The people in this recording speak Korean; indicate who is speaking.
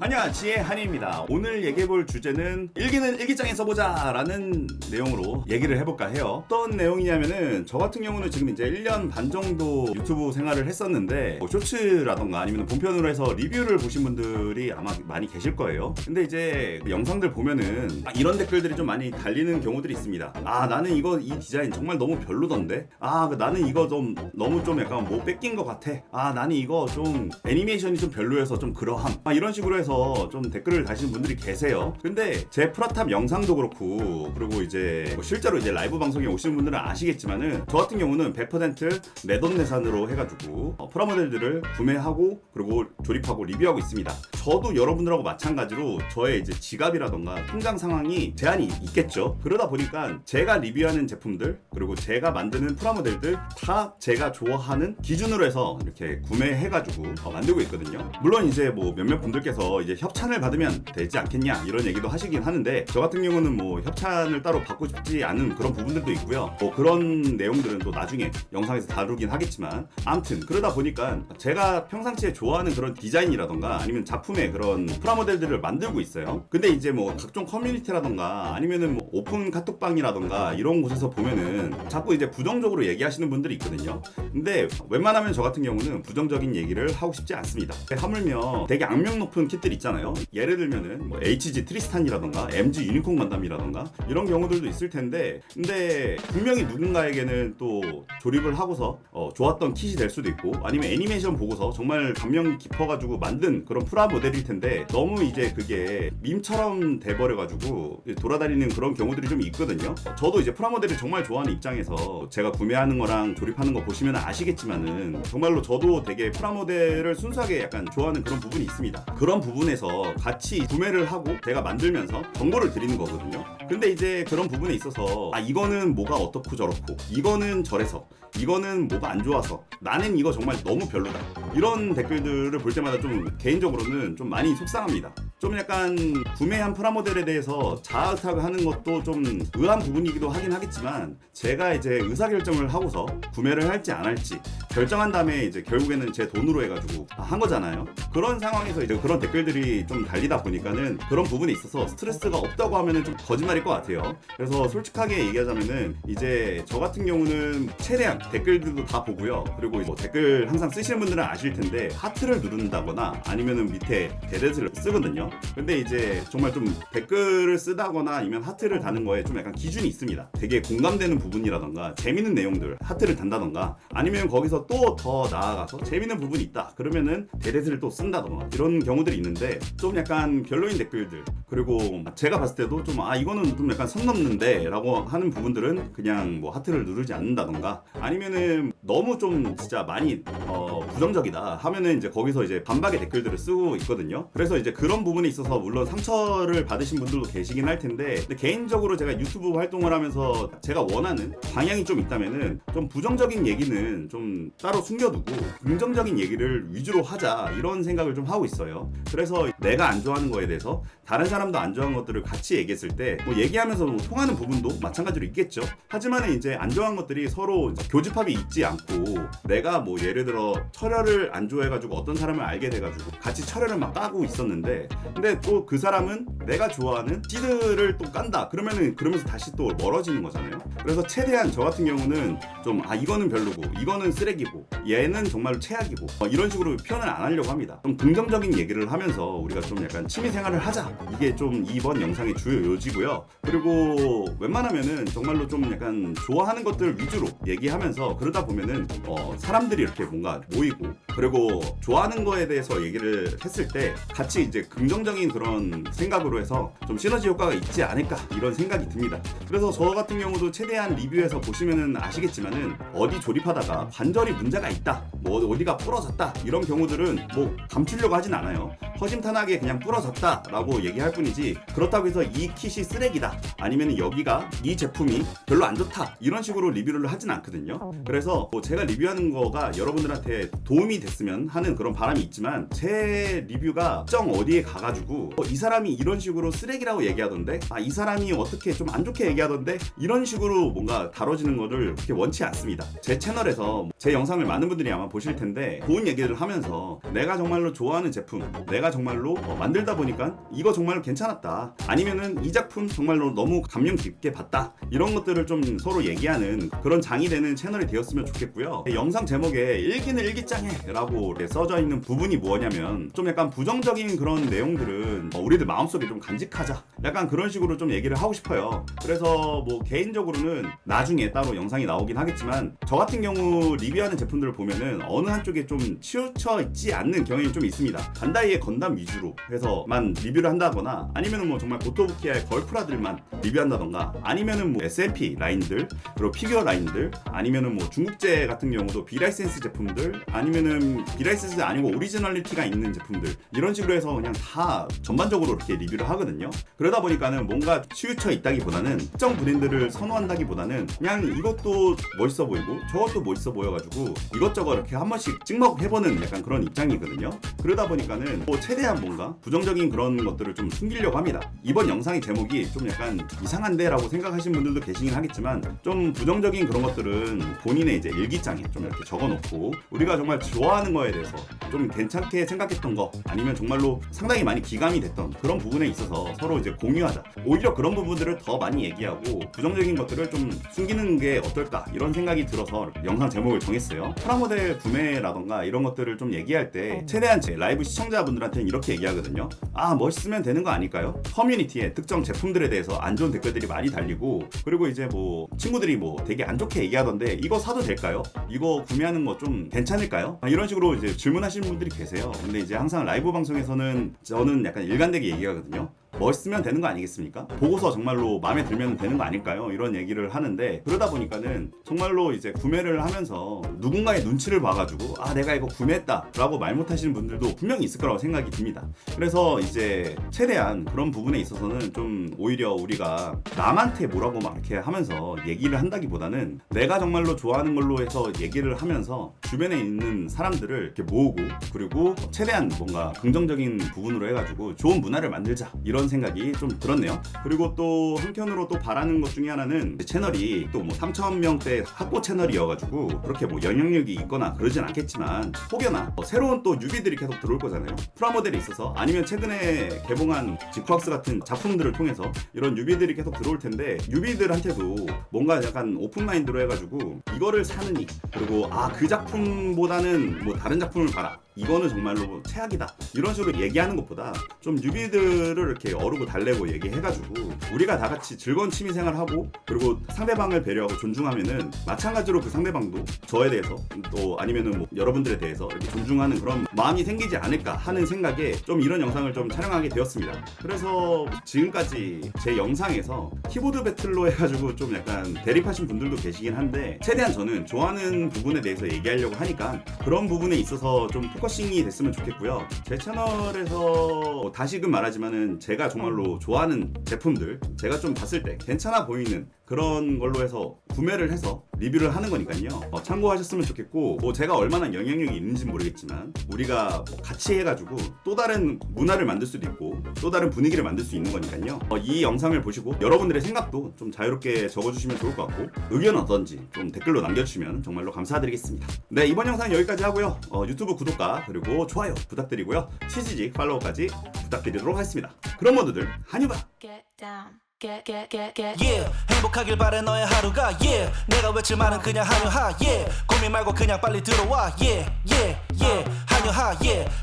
Speaker 1: 한야 지혜 한이입니다. 오늘 얘기해볼 주제는 일기는 일기장에 써보자 라는 내용으로 얘기를 해볼까 해요. 어떤 내용이냐면은 저 같은 경우는 지금 이제 1년 반 정도 유튜브 생활을 했었는데 뭐 쇼츠라던가 아니면 본편으로 해서 리뷰를 보신 분들이 아마 많이 계실 거예요. 근데 이제 그 영상들 보면은 아, 이런 댓글들이 좀 많이 달리는 경우들이 있습니다. 아 나는 이거 이 디자인 정말 너무 별로던데. 아 나는 이거 좀 너무 좀 약간 뭐 뺏긴 것 같아. 아 나는 이거 좀 애니메이션이 좀 별로여서 좀 그러함. 아 이런 식으로 해서 좀 댓글을 다시는 분들이 계세요. 근데 제 프라탑 영상도 그렇고 그리고 이제 뭐 실제로 이제 라이브 방송에 오시는 분들은 아시겠지만은 저 같은 경우는 100% 내돈내산으로 해가지고 어, 프라모델들을 구매하고 그리고 조립하고 리뷰하고 있습니다. 저도 여러분들하고 마찬가지로 저의 이제 지갑이라던가 통장 상황이 제한이 있겠죠. 그러다 보니까 제가 리뷰하는 제품들 그리고 제가 만드는 프라모델들 다 제가 좋아하는 기준으로 해서 이렇게 구매해가지고 어, 만들고 있거든요. 물론 이제 뭐 몇몇 분들께서 이제 협찬을 받으면 되지 않겠냐 이런 얘기도 하시긴 하는데 저 같은 경우는 뭐 협찬을 따로 받고 싶지 않은 그런 부분들도 있고요. 뭐 그런 내용들은 또 나중에 영상에서 다루긴 하겠지만 아무튼 그러다 보니까 제가 평상시에 좋아하는 그런 디자인이라던가 아니면 작품의 그런 프라모델들을 만들고 있어요. 근데 이제 뭐 각종 커뮤니티라던가 아니면은 뭐 오픈 카톡방이라던가 이런 곳에서 보면은 자꾸 이제 부정적으로 얘기하시는 분들이 있거든요. 근데 웬만하면 저 같은 경우는 부정적인 얘기를 하고 싶지 않습니다. 하물며 되게 악명 높은 킷들 있잖아요. 예를 들면은 뭐 HG 트리스탄이라던가 MG 유니콘 건담이라던가 이런 경우들도 있을 텐데 근데 분명히 누군가에게는 또 조립을 하고서 어, 좋았던 kit이 될 수도 있고 아니면 애니메이션 보고서 정말 감명 깊어가지고 만든 그런 프라 모델일 텐데 너무 이제 그게 밈처럼 돼버려가지고 돌아다니는 그런 경우들이 좀 있거든요. 저도 이제 프라모델을 정말 좋아하는 입장에서 제가 구매하는 거랑 조립하는 거 보시면 아시겠지만은 정말로 저도 되게 프라모델을 순수하게 약간 좋아하는 그런 부분이 있습니다. 그런 부분에서 같이 구매를 하고 제가 만들면서 정보를 드리는 거거든요. 근데 이제 그런 부분에 있어서 아 이거는 뭐가 어떻고 저렇고 이거는 저래서 이거는 뭐가 안 좋아서 나는 이거 정말 너무 별로다 이런 댓글들을 볼 때마다 좀 개인적으로는 좀 많이 속상합니다. 좀 약간 구매한 프라모델에 대해서 자아타을 하는 것도 좀 의아한 부분이기도 하긴 하겠지만 제가 이제 의사결정을 하고서 구매를 할지 안 할지 결정한 다음에 이제 결국에는 제 돈으로 해가지고 한 거잖아요. 그런 상황에서 이제 그런 댓글들이 좀 달리다 보니까는 그런 부분에 있어서 스트레스가 없다고 하면은 좀 거짓말일 것 같아요. 그래서 솔직하게 얘기하자면은 이제 저 같은 경우는 최대한 댓글들도 다 보고요. 그리고 뭐 댓글 항상 쓰시는 분들은 아실 텐데 하트를 누른다거나 아니면은 밑에 대댓을 쓰거든요. 근데 이제 정말 좀 댓글을 쓰다거나 아니면 하트를 다는 거에 좀 약간 기준이 있습니다. 되게 공감되는 부분이라던가 재밌는 내용들 하트를 단다던가 아니면 거기서 또 더 나아가서 재밌는 부분이 있다. 그러면은 대댓을 또 쓴다던가 이런 경우들이 있는데 좀 약간 별로인 댓글들 그리고 제가 봤을 때도 좀 아 이거는 좀 약간 선 넘는데 라고 하는 부분들은 그냥 뭐 하트를 누르지 않는다던가 아니면은 너무 좀 진짜 많이 어, 부정적이다 하면은 이제 거기서 이제 반박의 댓글들을 쓰고 있거든요. 그래서 이제 그런 부분 에 있어서 물론 상처를 받으신 분들도 계시긴 할 텐데 근데 개인적으로 제가 유튜브 활동을 하면서 제가 원하는 방향이 좀 있다면은 좀 부정적인 얘기는 좀 따로 숨겨두고 긍정적인 얘기를 위주로 하자 이런 생각을 좀 하고 있어요. 그래서 내가 안 좋아하는 거에 대해서 다른 사람도 안 좋아하는 것들을 같이 얘기했을 때 뭐 얘기하면서 뭐 통하는 부분도 마찬가지로 있겠죠. 하지만 이제 안 좋아하는 것들이 서로 교집합이 있지 않고 내가 뭐 예를 들어 철혈을 안 좋아해가지고 어떤 사람을 알게 돼가지고 같이 철혈을 막 까고 있었는데 근데 또 그 사람은 내가 좋아하는 시드를 또 깐다 그러면은 그러면서 다시 또 멀어지는 거잖아요. 그래서 최대한 저 같은 경우는 좀 아 이거는 별로고 이거는 쓰레기고 얘는 정말로 최악이고 어, 이런 식으로 표현을 안 하려고 합니다. 좀 긍정적인 얘기를 하면서 우리가 좀 약간 취미 생활을 하자 이게 좀 이번 영상의 주요 요지고요. 그리고 웬만하면은 정말로 좀 약간 좋아하는 것들 위주로 얘기하면서 그러다 보면은 어, 사람들이 이렇게 뭔가 모이고 그리고 좋아하는 거에 대해서 얘기를 했을 때 같이 이제 긍정 적인 그런 생각으로 해서 좀 시너지 효과가 있지 않을까 이런 생각이 듭니다. 그래서 저 같은 경우도 최대한 리뷰에서 보시면은 아시겠지만은 어디 조립하다가 관절이 문제가 있다, 뭐 어디가 부러졌다 이런 경우들은 뭐 감추려고 하진 않아요. 허심탄회하게 그냥 부러졌다라고 얘기할 뿐이지 그렇다고 해서 이 킷이 쓰레기다 아니면 여기가 이 제품이 별로 안 좋다 이런 식으로 리뷰를 하진 않거든요. 그래서 뭐 제가 리뷰하는 거가 여러분들한테 도움이 됐으면 하는 그런 바람이 있지만 제 리뷰가 특정 어디에 가가지고 어, 이 사람이 이런 식으로 쓰레기라고 얘기하던데 아 이 사람이 어떻게 좀 안 좋게 얘기하던데 이런 식으로 뭔가 다뤄지는 거를 그렇게 원치 않습니다. 제 채널에서 제 영상을 많은 분들이 아마 보실 텐데 좋은 얘기를 하면서 내가 정말로 좋아하는 제품, 내가 정말로 어, 만들다 보니까 이거 정말로 괜찮았다. 아니면은 이 작품 정말로 너무 감명 깊게 봤다. 이런 것들을 좀 서로 얘기하는 그런 장이 되는 채널이 되었으면 좋겠고요. 영상 제목에 일기는 일기장에 라고 이렇게 써져 있는 부분이 뭐냐면 좀 약간 부정적인 그런 내용들은 어, 우리들 마음속에 좀 간직하자. 약간 그런 식으로 좀 얘기를 하고 싶어요. 그래서 뭐 개인적으로는 나중에 따로 영상이 나오긴 하겠지만 저 같은 경우 리뷰하는 제품들을 보면은 어느 한쪽에 좀 치우쳐 있지 않는 경향이 좀 있습니다. 반다이의 건담 위주로 해서만 리뷰를 한다거나 아니면은 뭐 정말 고토부키아의 걸프라들만 리뷰한다던가 아니면은 뭐 SMP 라인들 그리고 피규어 라인들 아니면은 뭐 중국제 같은 경우도 비라이센스 제품들 아니면은 비라이센스 아니고 오리지널리티가 있는 제품들 이런 식으로 해서 그냥 다 전반적으로 이렇게 리뷰를 하거든요. 그러다 보니까는 뭔가 치우쳐 있다기보다는 특정 브랜드를 선호한다기보다는 그냥 이것도 멋있어 보이고 저것도 멋있어 보여가지고 이것저것 이렇게 한 번씩 찍먹 해보는 약간 그런 입장이거든요. 그러다 보니까는 뭐 최대한 뭔가 부정적인 그런 것들을 좀 숨기려고 합니다. 이번 영상의 제목이 좀 약간 이상한데라고 생각하시는 분들도 계시긴 하겠지만 좀 부정적인 그런 것들은 본인의 이제 일기장에 좀 이렇게 적어놓고 우리가 정말 좋아하는 거에 대해서 좀 괜찮게 생각했던 거 아니면 정말로 상당히 많이 기감이 됐던 그런 부분에 있어서 서로 이제 공유하자. 오히려 그런 부분들을 더 많이 얘기하고 부정적인 것들을 좀 숨기는 게 어떨까 이런 생각이 들어서 영상 제목을 정했어요. 프라모델 구매라던가 이런 것들을 좀 얘기할 때 최대한 제 라이브 시청자분들한테 는 이렇게 얘기하거든요. 아 멋있으면 되는 거 아닐까요? 커뮤니티에 특정 제품들에 대해서 안 좋은 댓글들이 많이 달리고 그리고 이제 뭐 친구들이 뭐 되게 안 좋게 얘기하던데 이거 사도 될까요? 이거 구매하는 거 좀 괜찮을까요? 아, 이런 식으로 이제 질문하시는 분들이 계세요. 근데 이제 항상 라이브 방송에서는 저는 약간 일관되게 얘기하거든요. 멋있으면 되는 거 아니겠습니까? 보고서 정말로 마음에 들면 되는 거 아닐까요? 이런 얘기를 하는데 그러다 보니까는 정말로 이제 구매를 하면서 누군가의 눈치를 봐가지고 아 내가 이거 구매했다라고 말 못하시는 분들도 분명히 있을 거라고 생각이 듭니다. 그래서 이제 최대한 그런 부분에 있어서는 좀 오히려 우리가 남한테 뭐라고 막 이렇게 하면서 얘기를 한다기보다는 내가 정말로 좋아하는 걸로 해서 얘기를 하면서 주변에 있는 사람들을 이렇게 모으고 그리고 최대한 뭔가 긍정적인 부분으로 해가지고 좋은 문화를 만들자 이런 생각이 좀 들었네요. 그리고 또 한편으로 또 바라는 것 중에 하나는 채널이 또 뭐 3천 명대 확보 채널이어가지고 그렇게 뭐 영향력이 있거나 그러진 않겠지만 혹여나 뭐 새로운 또 뉴비들이 계속 들어올 거잖아요. 프라모델이 있어서 아니면 최근에 개봉한 지쿠악스 같은 작품들을 통해서 이런 뉴비들이 계속 들어올 텐데 뉴비들한테도 뭔가 약간 오픈 마인드로 해가지고 이거를 사느니 그리고 아 그 작품보다는 뭐 다른 작품을 봐라. 이거는 정말로 최악이다. 이런 식으로 얘기하는 것보다 좀 뉴비들을 이렇게 어르고 달래고 얘기해가지고 우리가 다 같이 즐거운 취미생활하고 그리고 상대방을 배려하고 존중하면은 마찬가지로 그 상대방도 저에 대해서 또 아니면은 뭐 여러분들에 대해서 이렇게 존중하는 그런 마음이 생기지 않을까 하는 생각에 좀 이런 영상을 좀 촬영하게 되었습니다. 그래서 지금까지 제 영상에서 키보드 배틀로 해가지고 좀 약간 대립하신 분들도 계시긴 한데 최대한 저는 좋아하는 부분에 대해서 얘기하려고 하니까 그런 부분에 있어서 좀 포커싱이 됐으면 좋겠고요. 제 채널에서 다시금 말하지만은 제가 정말로 좋아하는 제품들 제가 좀 봤을 때 괜찮아 보이는 그런 걸로 해서 구매를 해서 리뷰를 하는 거니까요. 어, 참고하셨으면 좋겠고 뭐 제가 얼마나 영향력이 있는지 는 모르겠지만 우리가 뭐 같이 해가지고 또 다른 문화를 만들 수도 있고 또 다른 분위기를 만들 수 있는 거니까요. 어, 이 영상을 보시고 여러분들의 생각도 좀 자유롭게 적어주시면 좋을 것 같고 의견은 어떤지 좀 댓글로 남겨주시면 정말로 감사드리겠습니다. 네 이번 영상 여기까지 하고요. 어, 유튜브 구독과 그리고 좋아요 부탁드리고요. 치지직 팔로우까지 부탁드리도록 하겠습니다. 그럼 모두들 한유바
Speaker 2: yeah 행복하길 바래 너의 하루가 yeah 내가 외칠 말은 그냥 한유하 yeah 고민 말고 그냥 빨리 들어와 yeah yeah yeah 한유하 yeah